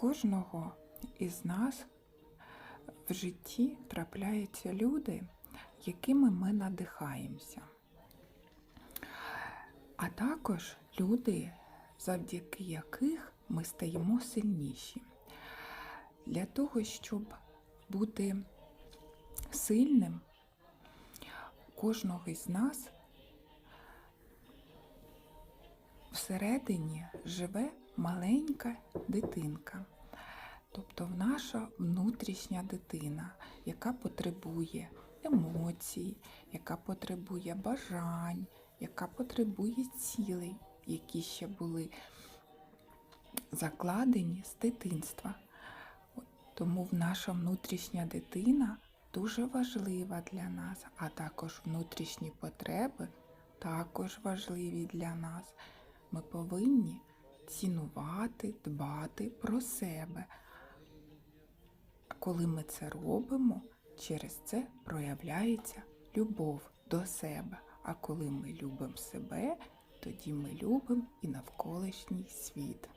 кожного із нас в житті трапляються люди, якими ми надихаємося. А також люди, завдяки яких ми стаємо сильніші. Для того, щоб бути сильним, кожного із нас всередині живе маленька дитинка, тобто наша внутрішня дитина, яка потребує емоцій, яка потребує бажань, яка потребує цілей, які ще були закладені з дитинства. Тому в наша внутрішня дитина дуже важлива для нас, а також внутрішні потреби також важливі для нас. Ми повинні цінувати, дбати про себе. Коли ми це робимо, через це проявляється любов до себе. А коли ми любимо себе, тоді ми любимо і навколишній світ.